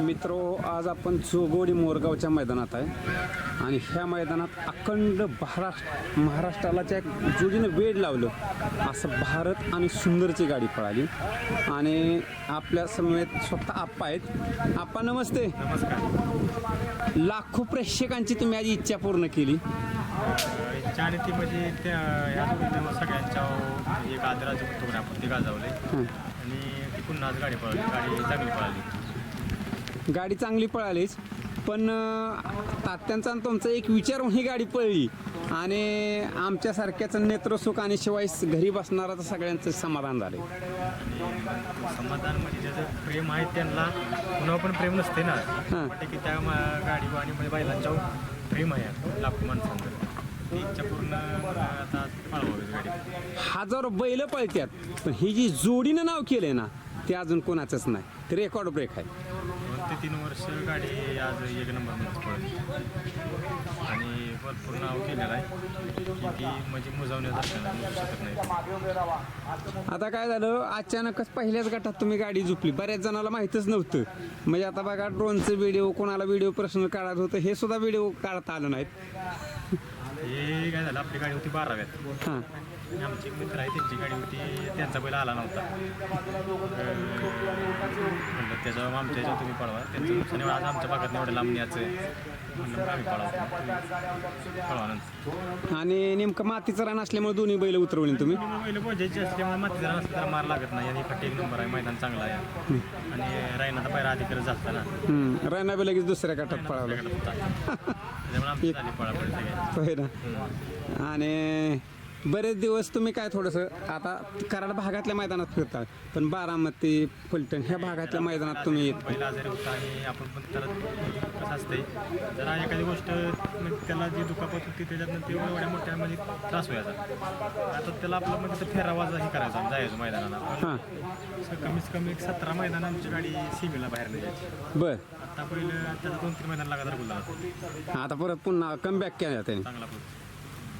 मित्रो आज आपण चोगोडी मोरगावच्या मैदानात आहे. आणि ह्या मैदानात अखंड महाराष्ट्र महाराष्ट्राला त्या जोडीनं वेळ लावलं. असं भारत आणि सुंदरची गाडी पळाली. आणि आपल्या समेत स्वतः आप्पा आहेत. आप्पा नमस्ते. नमस्कार. लाखो प्रेक्षकांची तुम्ही आज इच्छा पूर्ण केली. ती म्हणजे त्या ह्या जोडीनं सगळ्यांच्या एक आदराचं आपण ते गाजवले. आणि ती पुन्हा आज गाडी पळाली गाडी चांगली पळाली. गाडी चांगली पळालीच पण अं, तात्यांचा आणि तुमचा एक विचारून ही गाडी पळली. आणि आमच्यासारख्याचं नेत्रसुख आणि शिवाय घरी बसणाराचं सगळ्यांचं समाधान झालं समाधान म्हणजे ज्याचं प्रेम आहे त्यांना पुन्हा पण प्रेम नसते ना. वाटते की त्या मा- गाडी आणि म्हणजे बैलांच्यावर प्रेम आहे. लाखो माणसांचं इच्छा पूर्ण आता पळवावी गाडी. हजारो बैल पळत्यात. पण ही जी जोडीनं नाव केलंय ना ते अजून कोणाचंच नाही. ते रेकॉर्ड ब्रेक आहे. दोन ते तीन वर्ष गाडी आज एक पळली. आणि भरपूर नाव केलेलं आहे. की ती म्हणजे मुजवण्यासारखं नाही, मुजू शकत नाही. आता काय झालं अचानकच पहिल्याच गटात तुम्ही गाडी झुपली बऱ्याच जणाला माहीतच नव्हतं. म्हणजे आता बघा ड्रोनचे व्हिडिओ कोणाला व्हिडिओ प्रश्न काढत होतं हे सुद्धा व्हिडिओ काढता आलं नाहीत. हे काय झालं? आपली गाडी होती बाराव्यात. हां. आणि आमचे मित्र आहे त्यांची गाडी होती त्यांचा बैल आला नव्हता. म्हणलं त्याच्यावर आमच्या याच्यावर तुम्ही पळवा. त्यांचं नुकसान एवढं आज आमच्या भागात एवढं लांब न्यायचं आहे. म्हणलं आम्ही पळवा नंतर. आणि नेमकं मातीचं रान असल्यामुळे दोन्ही बैल उतरवली तुम्ही? बैल बोजायची असल्यामुळे माती जरा नसतं तर मार लागत नाही. आणि फाटी एक नंबर आहे मैदान चांगला आहे. आणि रायनाचा पायरा अधिकारी झाला ना. हम्म, रायना बी लगेच दुसऱ्या गटात पळावलं. त्यामुळे आमची झाली पळापळी होय ना आणि बरेच दिवस तुम्ही काय थोडंसं आता कराड भागातल्या मैदानात फिरता पण बारामती फलटण ह्या भागातल्या मैदानात तुम्ही येत पहिला आजारी होता आणि आपण पण त्याला कसं असते जरा एखादी गोष्ट म्हणजे त्याला जी दुखापत होती त्याच्यातनं ते एवढ्या मोठ्या म्हणजे त्रास व्हायचा. आता त्याला आपला म्हणजे तर फेरावाजा हे करायचा जायचं मैदानाला. हां. असं कमीत कमी एक सतरा मैदान आमची गाडी सीमेला बाहेर बर. आता पहिलं त्याला दोन तीन मैदान आता परत पुन्हा कमबॅक केला त्याने. चांगला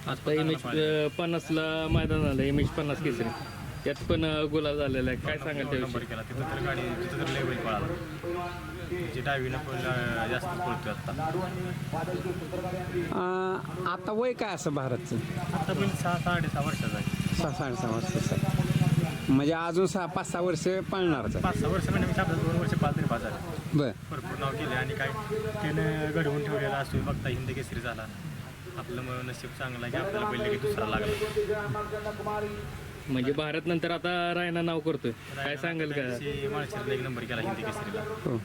आता एम एच पन्नासला मैदान झालं एम एच पन्नास केसरी. त्यात पण गुलाब झालेला आहे. काय सांगाल नंबर त्याविषयी? केला. तिथं तर गाडी तिथं तर लेवल पळाला. म्हणजे डावीनं पण जास्त पळतोय आता. अं, आता वय काय असं भारतचं? आता पण सहा साडेसहा वर्षाचा आहे. सहा साडेसहा वर्ष म्हणजे अजून सहा पाच सहा वर्ष पळणारच आहे. पाच सहा वर्ष म्हणजे आपल्या दोन वर्ष पाच तरी पाच झाले बर. भरपूर नाव केले आणि काय त्यानं घडवून ठेवलेला असतो बघता हिंद केसरी झाला. आपलं मग नशीब चांगलं आहे की आपल्याला पहिले की दुसरा लागला. म्हणजे भारत नंतर आता रायना नाव करतोय. काय सांगाल का? माळशिरला एक नंबर केला हिंदी केसरीला. हो.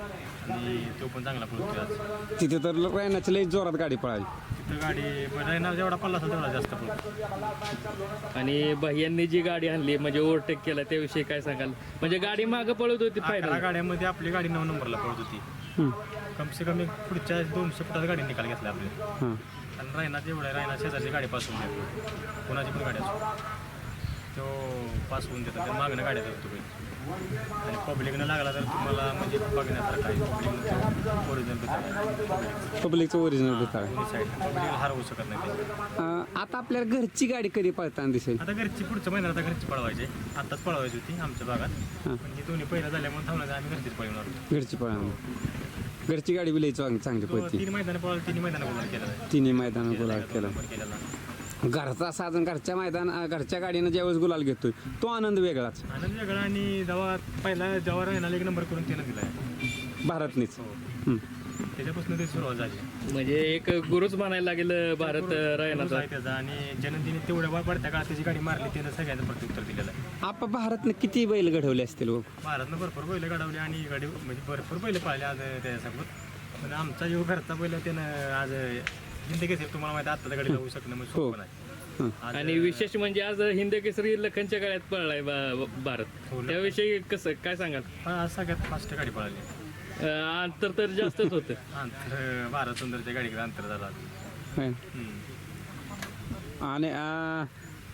आणि तो पण चांगला पळतोय आज तिथे तर रायनाची लई जोरात गाडी पळाली. तिथं गाडी पण रायना जेवढा पल्ला असेल तेवढा जास्त पळतो आणि भैयांनी जी गाडी आणली म्हणजे ओव्हरटेक केला त्याविषयी काय सांगाल? म्हणजे गाडी मागं पळत होती अकरा फायदा गाड्यामध्ये आपली गाडी नऊ नंबरला पळत होती. हं, कम से कम एक पुढच्या दोनशे फुटात गाडी निकाल घेतला आपली. हां. आणि रायना जेवढं आहे रायना शेजारची गाडी पासून देतो. कोणाची पण गाडी असो. तो पास होऊन देतो ते मागणं गाड्या धरतो काही आणि पब्लिकनं लागला तर तुम्हाला म्हणजे बघण्यासारखं आहे. पब्लिक ओरिजिनल पब्लिकचं ओरिजिनल दोन्ही साईड पब्लिक हरवू शकत नाही. आता आपल्याला घरची गाडी कधी पळताना दिसेल? आता घरची पुढचं महिन्यात आता घरची पळवायची. आत्ताच पळवायची होती आमच्या भागात. पण ही दोन्ही पहिल्या झाल्यामुळे थांबलं आम्ही घरचीच पळवणार घरची पळा घरची गाडी बी लई चांग चांगली तो पळती तीन मैदानं तिन्ही मैदानं गोल केलं. आहे. तिन्ही मैदान गुलाल केला. केलेला घरचा साधन घरच्या मैदान घरच्या गाडीनं ज्यावेळेस गुलाल घेतोय तो आनंद वेगळाच. आनंद वेगळा आणि जेव्हा पहिला जेव्हा एक नंबर करून त्यानं दिला भारतनीच. हो. हं. त्याच्यापासून ते सुरुवात झाली म्हणजे एक गुरुच म्हणायला लागेल भारत रायनाचा आहे त्याचा आणि ज्यानं तिने तेवढ्या पडत्या काळात त्याची गाडी मारली त्यानं सगळ्यांचं प्रत्युत्तर दिलेलं आहे आपण भारतनं किती बैल घडवले असतील हो? भारतनं भरपूर बैल गाडवली आणि गाडी म्हणजे भरपूर बैल पाळले आज त्याच्यासोबत पण आमचा जो घरचा बैल त्यानं आज हिंदी घेतली तुम्हाला माहिती आता गाडी जाऊ शकणं म्हणजे. सोपं नाही हं. आज आणि विशेष म्हणजे आज हिंद केसरी लखनच्या गळ्यात पळलाय बा- भारत हो. त्याविषयी कसं काय सांगाल आज सगळ्यात फास्ट गाडी पळाली अं, अंतर तर जास्तच होतं. अंतर भारत सुंदरच्या गाडीकडे अंतर झाला. आणि अं,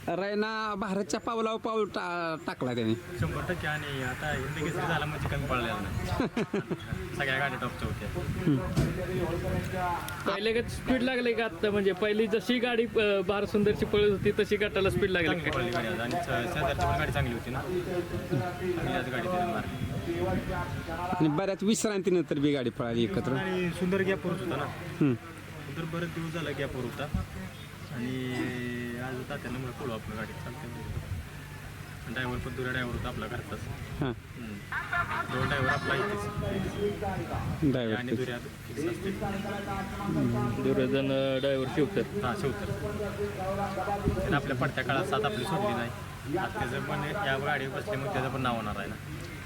रैना भारतच्या पावलावर पाऊल टा टाकला त्याने. शंभर टक्के आणि आता हिंद केसरी झाला म्हणजे कमी पडलेला नाही सगळ्या गाड्या टॉपच्या होत्या. पहिले का स्पीड लागले का आता? म्हणजे पहिली जशी गाडी अं, बार सुंदरची पळत होती तशी गटाला स्पीड लागली चांगली पडली गाडी आज. आणि स- शेजारची पण गाडी चांगली होती ना. चांगली आज गाडी त्याने मारली. आणि बऱ्याच विश्रांतीनंतर बी गाडी पळाली एकत्र. आणि सुंदर गॅपवरच होता ना. हम्म. सुंदर बरेच दिवस झाला गॅपवर होता आणि आज तात्यानं मला पळू आपलं गाडी. चालते ड्रायव्हर पण दुरा ड्रायव्हर होता आपला घरचाच. हां. हम्म. ड्रायव्हर आपला इथेच. ड्रायव्हर आणि असते दुर्योधन ड्रायव्हर शिवतर हा शेवतर त्यानं आपल्या पडत्या काळात साथ आपली सोडली नाही. आज त्याचं पण या गाडीवर बसल्यामुळे त्याचं पण नाव होणार आहे ना.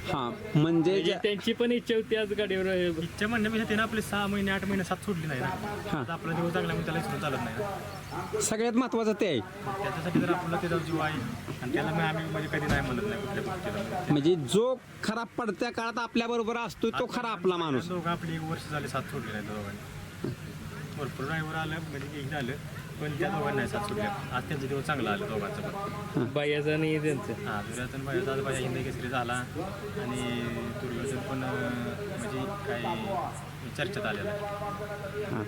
हां म्हणजे म्हणजे ज्या- त्यांची पण इच्छा होती आज गाडीवर इच्छा म्हणण्यापेक्षा त्यानं आपले सहा महिने आठ महिने साथ सोडली नाही ना. हा. आता आपला दिवस चांगला म्हणून त्याला विसरून चालत नाही ना. सगळ्यात महत्त्वाचं ते आहे. त्याच्यासाठी जर आपला त्याचा जीव आहे आणि त्याला मी आम्ही म्हणजे कधी नाही म्हणत नाही कुठल्या गोष्टीला. म्हणजे जो खरा पडत्या काळात आपल्या बरोबर असतो तो खरा आपला माणूस. दोघं आपली एक वर्ष झाले साथ सोडली नाही दोघांनी. भरपूर ड्रायव्हर आलं म्हणजे हे झालं पण त्या दोघांनी साथ सोडली आज त्यांचा दिवस चांगला आला दोघांचं पण. बायाचं आणि त्यांचं. हा दुर्योधन भाई आज भाई हिंदी केसरी झाला आणि दुर्योधन पण अं, म्हणजे काही चर्चेत आलेला आहे. हां.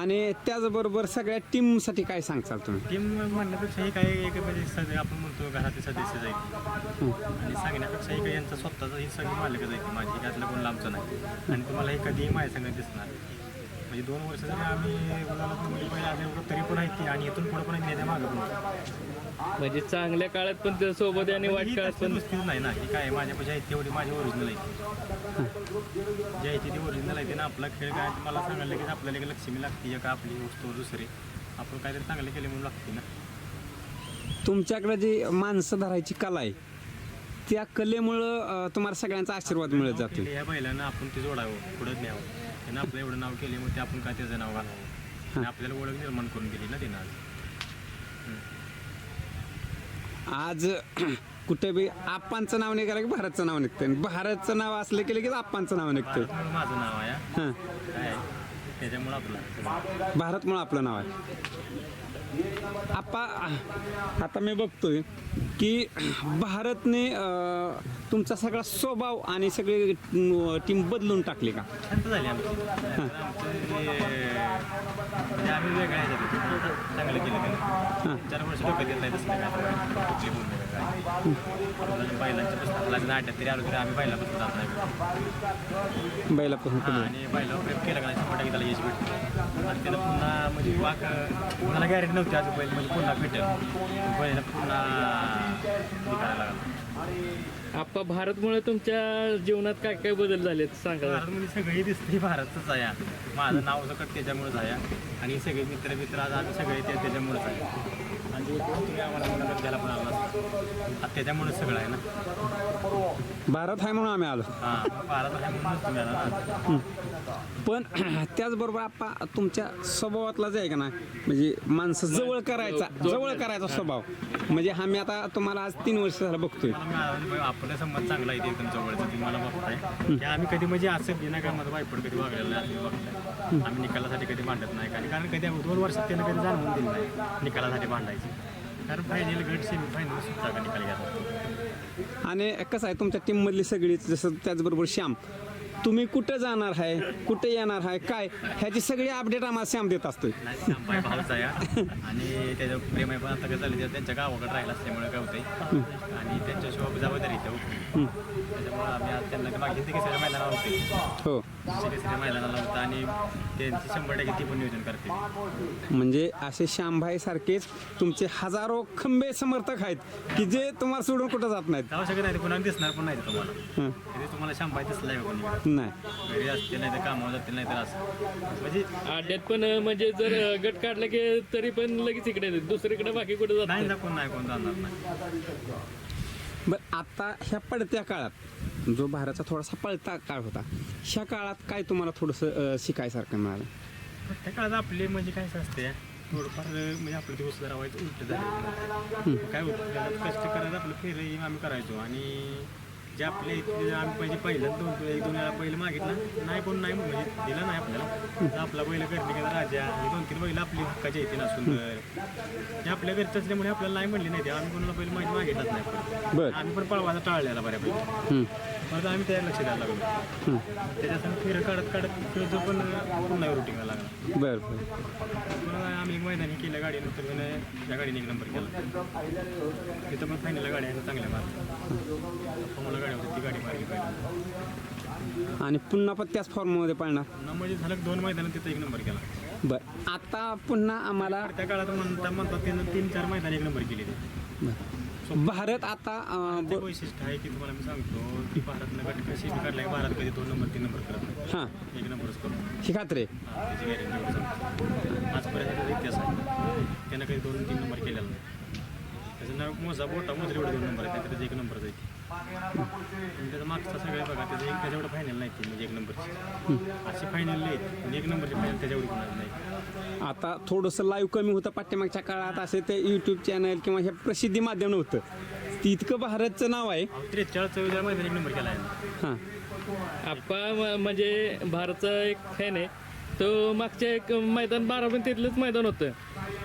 आणि त्याचबरोबर सगळ्या टीमसाठी काय सांगचाल तुम्ही? टीम म्हणण्यापेक्षा हे काही एक म्हणजे सगळे आपण म्हणतो घरातले सदस्य जाईल आणि सांगण्यापेक्षा हे काही यांचा स्वतःचा ही सगळी मालिका जायची माझी त्यातलं कोण लांबचं नाही. आणि तुम्हाला हे कधीही माझ्या संगत दिसणार. म्हणजे दोन वर्ष जरी आम्ही म्हणजे पहिला आले होतो तरी पण आहे ती आणि इथून पुढे पण आहे त्याच्या मागं पण म्हणजे चांगल्या काळात पण त्या सोबत आणि वाईट काळात पण गोष्टीच नाही ना ही काय माझ्यापाशी आहे तेवढी माझी ओरिजिनल आहे. जे आहे ती ती ओरिजिनल आहे ते ना आपला खेळ काय मला सांगायला की आपल्याला एक लक्ष्मी लागते एक आपली वस्तू दुसरी. आपण काहीतरी चांगले केले म्हणून लागते ना. तुमच्याकडे जी माणसं धरायची कला आहे त्या कलेमुळं तुम्हाला सगळ्यांचा आशीर्वाद मिळत जातो या बैलांना आपण ते जोडावं पुढे न्यावं. त्यानं आपलं एवढं नाव केले मग ते आपण काय त्याचं नाव घालावं? आणि आपल्याला ओळख निर्माण करून दिली ना त्यानं आज. कुठे बी आप्पांचं नाव निघालं की भारतचं नाव निघतं भारतचं नाव असलं केलं की आप्पांचं नाव निघतं माझं नाव आहे त्याच्यामुळं आपलं भारतमुळं आपलं नाव आहे. आप्पा आता मी बघतोय की भारतने तुमचा सगळा स्वभाव आणि सगळी टीम बदलून टाकली का? झाली आमची आम्ही वेगळ्या. चांगलं केलं चार वर्ष येत नाही तसं काय कुठली भूमिका काय बैलांच्या पुस्तकाला नाट्यात तरी आलो तरी आम्ही बैलापासून जात नाही बैलापासून हा. आणि बैलावर प्रेम केलं का नाही शंभर टक्के त्याला यश भेटतं. आणि त्याला पुन्हा म्हणजे वाक कोणाला गॅरंटी नव्हती आज बैल म्हणजे पुन्हा भेटेल बैला पुन्हा लागला. आप्पा भारतमुळे तुमच्या जीवनात काय काय बदल झालेत सांगा. भारतमध्ये सगळी दिसते भारतच आहे. माझं नाव सकट त्याच्यामुळेच आहे. आणि सगळे मित्र मित्र आज आम्ही सगळे ते त्याच्यामुळेच आहे. आणि तुम्ही आम्हाला मुलाखत घ्यायला पण आला त्याच्यामुळेच सगळं आहे ना भारत आहे म्हणून आम्ही आलो. हां भारत आहे म्हणूनच तुम्ही आला. ना पण त्याचबरोबर आपा तुमच्या स्वभावातलाच आहे का ना म्हणजे माणसं जवळ करायचा जवळ करायचा स्वभाव. म्हणजे आम्ही आता तुम्हाला आज तीन वर्ष झालं बघतोय. मिळालं आपला संबंध चांगला आहे ते एकदम जवळचा तुम्ही मला बघताय. की आम्ही कधी म्हणजे असं बिना का माझं वाईपड कधी वागलेलं नाही बघताय. आम्ही निकालासाठी कधी भांडत नाही कारण कारण कधी दोन वर्षात त्यानं कधी जाणवून दिलं नाही निकालासाठी भांडायची. कारण फायनल गट सेमी फायनल सुद्धा का निकाल घ्यायचा आणि कसं आहे तुमच्या टीममधली सगळीच जसं त्याचबरोबर श्याम. तुम्ही कुठं जाणार आहे कुठे येणार आहे काय? ह्याची सगळी अपडेट आम्हाला श्याम देत असतोय. नाही या. आणि त्याचं प्रेम आहे पण आता कसं झालं त्यांच्या गावाकडे राहिला असल्यामुळे काय होतंय. आणि त्यांच्याशिवाय जबाबदारी इथं. त्याच्यामुळे आम्ही आज त्यांना ते मागे केसऱ्या मैदानावर होते हो. मैदानाला होता आणि त्यांची शंभर टक्के ती पण नियोजन करते म्हणजे असे श्यामभाई सारखेच तुमचे हजारो खंबे समर्थक आहेत की जे तुम्हाला सोडून कुठं जात नाहीत? जाऊ शकत नाही ते कुणाला दिसणार पण नाही तुम्हाला. हं. तुम्हाला दिसलाय का कोणी नाही. घरी असतील नाही तर कामावर जातील नाही तर असं. म्हणजे आड्यात पण अं, म्हणजे जर अं, गट काढला की तरी पण लगेच इकडे येतात. दुसरीकडे बाकी कुठे जात नाही नाही. ना कोण नाही कोण जाणार नाही. बरं आता ह्या पडत्या काळात जो भारताचा थोडासा पळता काळ होता ह्या काळात काय तुम्हाला थोडंसं शिकायसारखं मिळालं? त्या काळात आपले म्हणजे काय असते. थोडंफार म्हणजे आपलं दिवस राहायचं उलट झालं. काय होतं कष्ट करत आपलं फेर आम्ही करायचो. आणि जे आपले इथले आम्ही पहिले पहिलं दोन एक दोन वेळा पहिलं मागितलं नाही पण नाही म्हणजे दिला नाही आपल्याला. तर आपला पहिलं करणे गेला राजा ही दोन तीन बैल आपली हक्काची येते ना सुंदर ते आपल्या घरचं असल्यामुळे आपल्याला नाही म्हणली नाही ते आम्ही कोणाला पहिलं माहिती मागितलंच नाही. आम्ही पण पळवायला टाळलेला बऱ्यापैकी. परत आम्ही त्याला लक्ष द्यायला लागलो. हं. त्याच्यासाठी फिरं काढत काढत फिरतो पण पुन्हा रुटीनला लागला. बर बर. पुन्हा आम्ही एक मैदानी केलं गाडीनंतर त्या गाडीने एक नंबर केला. तिथं पण फायनलला गाडी आहे चांगल्या मारल्या. मला गाडी होती ती गाडी मारली पाहिजे. आणि पुन्हा पण त्याच फॉर्ममध्ये पाळणार? पुन्हा म्हणजे झालं दोन मैदानात तिथं एक नंबर केला. बर. आता पुन्हा आम्हाला त्या काळात म्हणता म्हणतात त्यानं तीन चार मैदान एक नंबर केले ते बर. भारत आता अं, ते ब- वैशिष्ट्य आहे की तुम्हाला मी सांगतो की भारतनं गट कशी बी काढला की भारत कधी दोन नंबर तीन नंबर करत नाही. हां. एक नंबरच करतो ही खात्री आहे. हा, त्याची गॅरंटी आजपर्यंत त्याचा इतिहास आहे. त्यानं कधी दोन तीन नंबर केलेला नाही. त्याचं नाव मोजा बोटा मोजरी एवढे दोन नंबर आहे त्याचं एक नंबर जायची आणि त्याचा मागचा सगळं बघा त्याचं एक त्याच्या एवढं फायनल नाही ती म्हणजे एक नंबरची. अशी फायनल नाही. पण एक नंबरची फायनल त्याच्या एवढी कोणाला नाही. आता थोडंसं लाईव्ह कमी होतं पाठ्यमागच्या काळात असे ते यूट्यूब चॅनल किंवा हे प्रसिद्धी माध्यम नव्हतं. ती इतकं भारतचं नाव आहे. त्रेचाळीस चौदा मध्ये एक नंबर केला आहे. हां. आप्पा म- म्हणजे भारतचा एक फॅन आहे. तो मागच्या एक मैदान बारामतीतलंच मैदान होतं.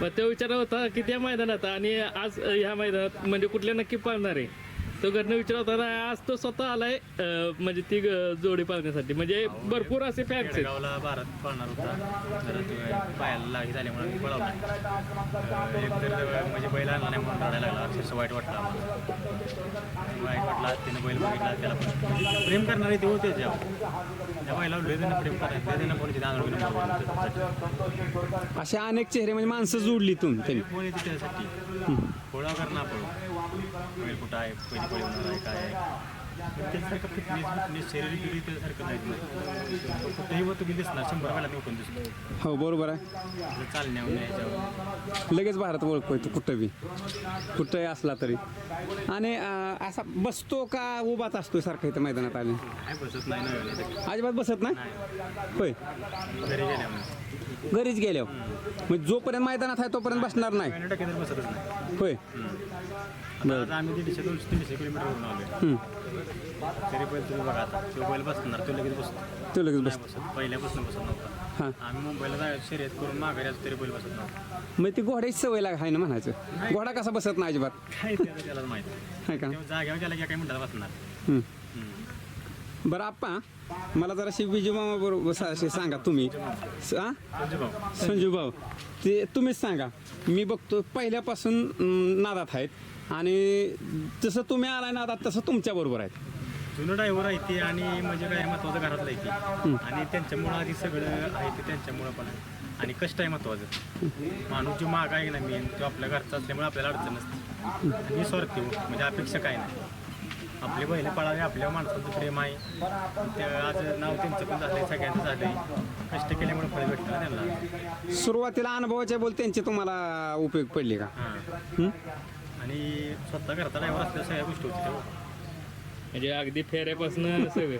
मग तो विचार होता की त्या मैदानात आणि आज ह्या मैदानात म्हणजे कुठल्या नक्की पाळणार आहे? तो घरनं विचार होता आज तो स्वतः आलाय अं, म्हणजे ती ग- जोडी पाळण्यासाठी म्हणजे भरपूर असे फॅन्स आहेत. गावाला भारत पळणार होता. जरा तो पायाला लागी झाल्यामुळे आम्ही पळवला. अं, एक तर म्हणजे बैल आणला नाही म्हणून रडायला लागला. अक्षरशः वाईट वाटलं आम्हाला. वाईट वाटला त्यानं बैल बघितला त्याला पण म्हणजे प्रेम करणारे ते होते त्या त्या बैलावर लय त्यांना प्रेम लय कोणी असे अनेक चेहरे म्हणजे माणसं जोडली तुम्ही त्यांनी. कोण येते त्यासाठी? पोळा कर ना पळू बैल कुठं आहे पहिली पळी होणार आहे काय आहे पण त्याच्यासारखं फिटनेस फिटनेस शरीर बिरी त्यासारखं नाही। कुठेही व तुम्ही दिसणार शंभर वेळा मी उठून दिसतो हो बरोबर आहे चालण्यावर याच्यावर लगेच भारत ओळखतोय तो कुठं बी. कुठंही असला तरी. आणि असा बसतो का उभाच असतोय सारखा इथं मैदानात आले? बसत नाही ना. अजिबात बसत नाही? होय. घरी घरीच गेल्यावर. मग जोपर्यंत मैदानात आहे तोपर्यंत बसणार नाही. पॅन्ट टक्के तर बसतच नाही. होय. आता आज आम्ही दीडशे दोनशे तीनशे किलोमीटरवरून आलो हम्म. तरी तुम्ही बघा आता. तो बैल बसणार तो लगेच बसतो. तो लगेच बस नाही बसत पहिल्यापासून बसत नव्हता. हां. आम्ही मुंबईला शर्यत करून माघारी तरी बैल बसत नव्हता. मग ती घोड्याची सवय लाग आहे ना म्हणायचं? घोडा कसा बसत नाही अजिबात? काय त्याला त्यालाच माहिती. आहे का? तेव्हा जाग्यावर गेला की बसणार. बरं आप्पा मला जराशी विजयमामा बरोबर असे सांगा तुम्ही? संजू भाऊ. ते तुम्हीच सांगा. मी बघतो पहिल्यापासून नादात आहेत. आणि जसं तुम्ही आलाय नादात तसं तुमच्या बरोबर आहेत. जुनं ड्रायव्हर आहे ते आणि म्हणजे काय महत्वाचं घरातलं आहे ते. आणि त्यांच्यामुळं आधी सगळं आहे ते त्यांच्यामुळं पण आहे. आणि कष्ट आहे महत्वाचं. माणूस जो माग आहे ना मेन तो आपल्या घरचा असल्यामुळे आपल्याला अडचण नसते. आणि निस्वार्थी हो म्हणजे अपेक्षा काय नाही. आपले बहिणी पळावे आपल्या माणसाचं प्रेम आहे. ते आज नाव त्यांचं पण झालंय सगळ्यांचं झालंय. कष्ट केल्यामुळे फळ भेटतं ना त्यांना. सुरुवातीला अनुभवाच्या बोल त्यांचे तुम्हाला उपयोग पडले का? हां. हं? आणि स्वतः घरचा ड्रायव्हर असल्या सगळ्या गोष्टी होती तेव्हा. म्हणजे अगदी फेऱ्यापासून सगळं.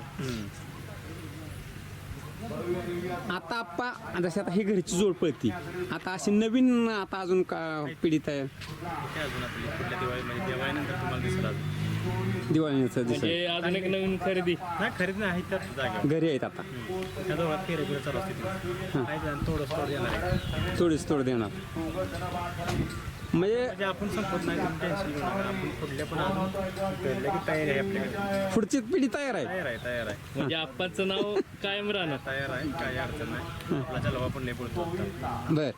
आता आप्पा जशी आता ही घरची जोड पळती आता अशी नवीन आता अजून का पिढीत आहे ते अजून आपली दिवाळी म्हणजे दिवाळीनंतर तुम्हाला दिसलं अजून. दिवाळीचं दिसत म्हणजे अजून एक नवीन खरेदी. नाही खरीद नाही आहेत त्याच जागेवर घरी आहेत आता. त्या दोघात फेरे बिरे चालू असते थोडं थोडं येणार आहे. थोडीच थोडं देणार. म्हणजे म्हणजे आपण संपत नाही तुम्ही टेन्शन घेऊ नका. आपण कुठल्या पण की तयारी आहे आपल्याकडे. पुढची पिढी तयार आहे. तयार आहे तयार आहे. म्हणजे आप्पाचं नाव कायम राहणार. तयार आहे काही अडचण नाही. आपला जलवा पण लय पडतो बर.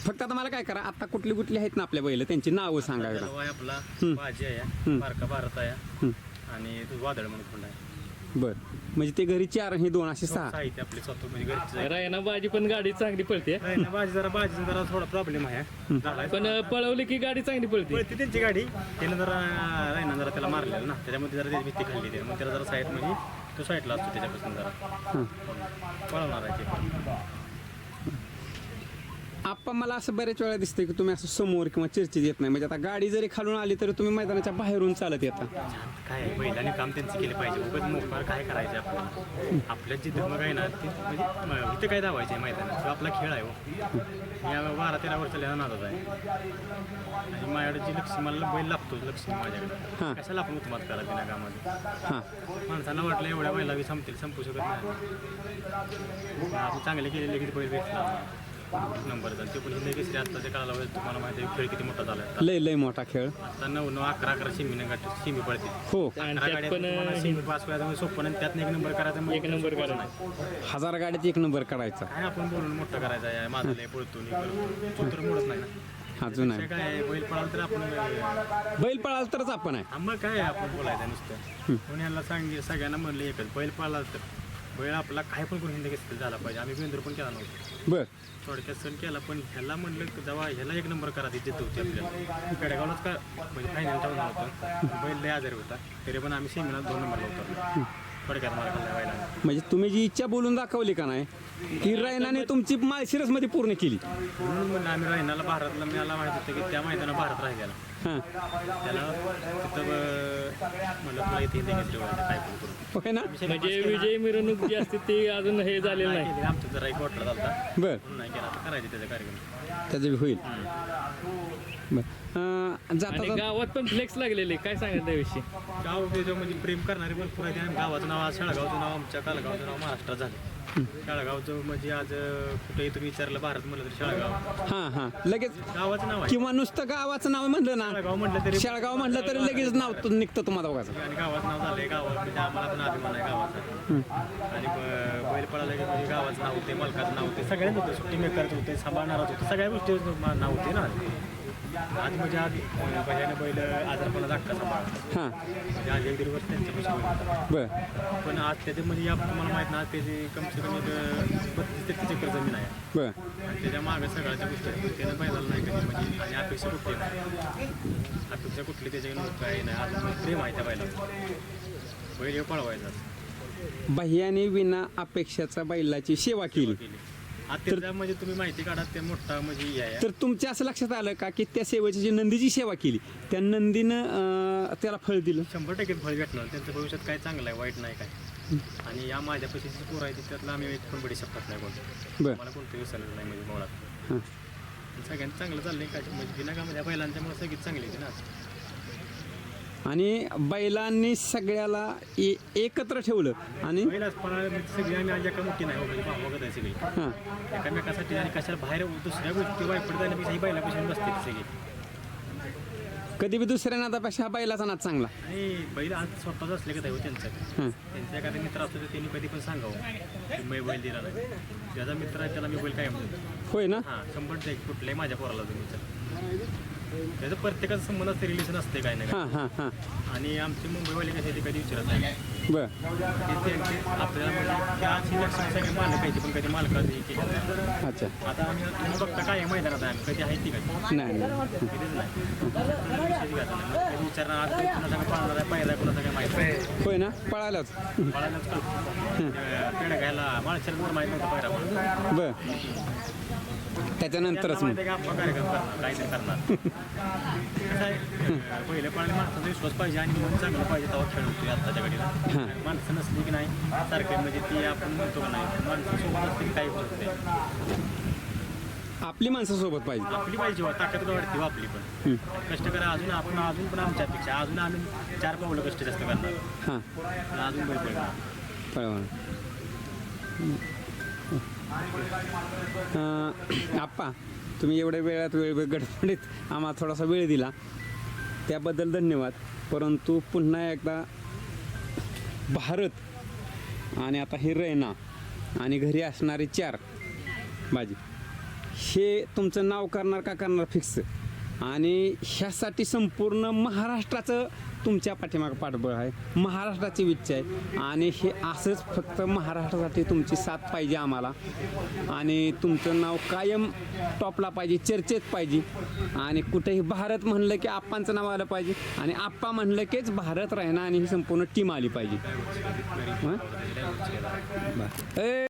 फक्त आता मला काय करा आता कुठली कुठली आहेत ना आपल्या बैल त्यांची नावं सांगा जरा. जलवा आहे आपला हम्म. भाजी आहे हम्म. बारका भारत आहे हम्म. आणि तो वादळ म्हणून पण आहे बर म्हणजे ते घरी चार आणि हे दोन असे सहा साहित्य आपले स्वतः म्हणजे घरचे आहे. रायना बाजी पण गाडी चांगली पळते नाही ना, भाजी जरा भाजी जरा थोडा प्रॉब्लेम आहे झालाय. पण पळवली की गाडी चांगली पळते पळते त्यांची गाडी त्यानं जरा राहिना जरा त्याला मारलेलं ना त्याच्यामध्ये जरा त्याची भीती खाल्ली ते मग त्याला जरा साईड म्हणजे तो साईडला असतो त्याच्यापासून जरा पळवणार आहे ते. आप्पा मला असं बऱ्याच वेळा दिसतंय की तुम्ही असं समोर किंवा चर्चेत येत नाही. म्हणजे आता गाडी जरी खालून आली तरी तुम्ही मैदानाच्या बाहेरून चालत येता. काय आहे, बैलांनी काम त्यांचं केलं पाहिजे. उगाच मोकार काय करायचं आपल्याला? आपल्या जे धर्म आहे ना ते म्हणजे म- इथे काय दावायचं आहे मैदानात? तो आपला खेळ आहे हो. या बारा तेरा वर्षाला नादाच आहे. आणि माझ्याकडे जी लक्ष्मी मला बैल लागतो लक्ष्मी हां. माझ्याकडे कशाला आपण उत्मात करा बिना कामाचं? हां. माणसाला वाटलं एवढ्या बैलावी संपतील संपू शकत नाही. आपण चांगले केलेले किती बैल भेटला नंबर झाला. ते पण आत्ताच्या काळाला वगैरे तुम्हाला माहिती आहे खेळ किती मोठा झाला आहे लय लय मोठा खेळ. आता नऊ नऊ अकरा अकरा गाठ शिमी पडते हो. आणि अकरा त्यात गाड्या पण तुम्हाला शिमी पास सोपं नाही. त्यात एक नंबर करायचा म्हणजे एक नंबर सोपंच करायचा. नाही. हजार गाड्यात एक नंबर काढायचा काय आपण बोलून मोठं करायचं आहे माझं लय पळतो नि करतो तो तर मोडत नाही ना. अजून आहे काय आहे, बैल पळाला तर आपण अं, बैल पळाल तरच आपण आहे. हा, मग काय आहे आपण बोलायचं नुसतं. पुण्याला सांग सगळ्यांना म्हणलं एकच बैल पळाला तर. बैल आपला काय पण कोणी हिंदी घेतलं झाला पाहिजे. आम्ही बेंदूर पण केला नव्हता. बर. थोडक्यात सण केला पण ह्याला म्हणलं की जेव्हा ह्याला एक नंबर करा जिद्द होती आपल्याला. पेडगावलाच का म्हणजे फायनल ठेवून होतं. बैल लय आजारी होता. तरी पण आम्ही सेमीला दोन नंबरला उतरलो थोडक्यात मला खाल्ला व्हायला म्हणजे तुम्ही जी इच्छा बोलून दाखवली का नाही ती रैनाने तुमची माळशिरसमध्ये पूर्ण केली. म्हणून म्हणलं आम्ही राहिनाला भारतला मला माहीत होतं की त्या मैदानात भारत राहिलेला हां. त्याला तिथं अं, म्हणलं तुला इथे हिंदी घेतली व्हायचं काय पण करून होय ना? म्हणजे विजय मिरवणूक जी असते ती अजून हे झालेलं नाही केली. आमचं जरा एक वाटलं झालता बर. म्हणून नाही केला. आता करायचं त्याचा कार्यक्रम. त्याचं बी होईल. बर. अं, आणि जाता जाता गावात पण फ्लेक्स लागलेले काय सांगाल त्याविषयी? गाव त्याच्यामध्ये प्रेम करणारे भरपूर आहेत आणि गावाचं नाव आज शाळगावचं नाव आमच्या कालगावचं नाव महाराष्ट्रात झालं शाळगावचं म्हणजे आज कुठेही तुम्ही विचारलं भारत म्हणलं तर शाळगाव. हां हां. लगेच गावाचं नाव आहे. किंवा नुसतं गावाचं नाव म्हणलं ना शाळगाव म्हटलं तरी शाळगाव म्हटलं तरी लगेच नाव तु- निघतं तुम्हाला बघायचं आणि गावाचं नाव झालंय गावात म्हणजे आम्हाला पण अभिमान आहे गावाचा. आणि ब- बैल पळाला की म्हणजे गावाचं नाव होते मालकाचं नाव होते सगळ्यांच होते. सुट्टी मेकरच होते सांभाळणारच होते. सगळ्या गोष्टी नाव होते ना. आज म्हणजे अं, पहिल्यानं बैल आजारपणा धक्का सांभाळला. हां. म्हणजे आज एक दीड वर्ष त्यांच्यापाशी बैल होता. बर. पण आज त्याच्यामध्ये या तुम्हाला माहीत ना आज त्याची कम से कम एक बत्तीस तेहतीस एकर जमीन आहे. बर. आणि त्याच्यामागे सगळ्याच्या गोष्टी आहेत. त्यानं बैलाला नाही कधी म्हणजे आणि अपेक्षा कुठली नाही अपेक्षा कुठली त्याच्या नव्हतं काही नाही. आज प्रेम आहे त्या बैल हे पळवायचा. बाह्याने विना अपेक्षाचा बैलाची सेवा केली. केली. म्हणजे तुम्ही माहिती काढा ते मोठा म्हणजे हे तर तुमच्या असं लक्षात आलं का की त्या सेवेची जी नंदीची सेवा केली त्या नंदीनं त्याला फळ दिलं? शंभर टक्के फळ भेटणार. त्यांचं भविष्यात काय चांगलं आहे वाईट नाही काय. आणि या माझ्या पैशाची पोर आहे त्यातला आम्ही एक पण बडी शकत नाही कोण. बर. मला कोणतं विसरलं नाही म्हणजे मुळात. सगळ्यांचं चांगलं चाललंय काय म्हणजे बिना का म्हणजे बैलांच्यामुळे सगळीच चांगली होती ना. आणि बैलांनी सगळ्याला ए- एकत्र ठेवलं. आणि म्हणजे सगळी आम्ही आज एका मोठी नाही म्हणजे भाऊ बघत आहे सगळी. हां. एकामेकासाठी आणि कशाला बाहेर दुसऱ्या गोष्टी ही बसते ती सगळी. कधी बी दुसऱ्या नादापेक्षा हा बैलाचा नाद चांगला. आणि बैल आज स्वतःच असले का हो त्यांचं? हां. त्यांचा एखादा मित्र असतो तर त्यांनी कधी पण सांगावं. की मी बैल दिला नाही. ज्याचा मित्र आहे त्याला मी बैल काय म्हणतो होय ना? हां शंभर कुठल्याही माझ्या पोराला तुम्ही त्याचं प्रत्येकाचं संबंध असते रिलेशन असते काय नाही. हां हां हां. आणि आमचे मुंबईवाले कसे ते कधी विचारत नाही. बर. ते त्यांचे आपल्याला म्हणजे आज ही सगळी मालक आहे पण कधी मालकाचं हे केलं नाही. अच्छा. आता आम्ही तुम्ही बघता काय आहे मैदानात आहे आम्ही कधी आहे ती काय? नाही नाही. कधीच नाही. विशेष घातला नाही. कधी विचारणार आज कोणी कुणाचा काय पाळणार आहे पहिला कुणाचा काय माहिती आहे होय ना? का पेढ घ्यायला माळशेर माहिती नव्हतं पहिला बर. त्याच्यानंतरच मग. का? काहीतरी करणार. कसं आहे अं, माणसाचा विश्वास पाहिजे आणि मन चांगलं पाहिजे तेव्हा खेळ आत्ताच्या घडीला. माणसं नसली की नाही सारखे म्हणजे ती आपण म्हणतो का नाही माणसं सोबत असली की काही होत नाही. आपली माणसं सोबत पाहिजे. आपली पाहिजे ताकद वाढते आपली पण. कष्ट करा अजून आपण अजून पण आमच्या अपेक्षा अजून आम्ही चार पावलं कष्ट जास्त करणार. हां. आणि अजून बैल पळणार पळवण आप्पा तुम्ही एवढ्या वेळात वेळ गडबडीत आम्हाला थोडासा वेळ दिला. त्याबद्दल धन्यवाद. परंतु पुन्हा एकदा भारत आणि आता हे रैना आणि घरी असणारे चार बाजी हे तुमचं नाव करणार का करणार फिक्स? आणि ह्यासाठी संपूर्ण महाराष्ट्राचं तुमच्या पाठीमागं पाठबळ आहे. महाराष्ट्राची इच्छा आहे. आणि हे असंच फक्त महाराष्ट्रासाठी तुमची साथ पाहिजे आम्हाला. आणि तुमचं नाव कायम टॉपला पाहिजे चर्चेत पाहिजे. आणि कुठेही भारत म्हणलं की आप्पांचं नाव आलं पाहिजे. आणि आप्पा म्हणलं कीच भारत राहणं आणि ही संपूर्ण टीम आली पाहिजे. ए!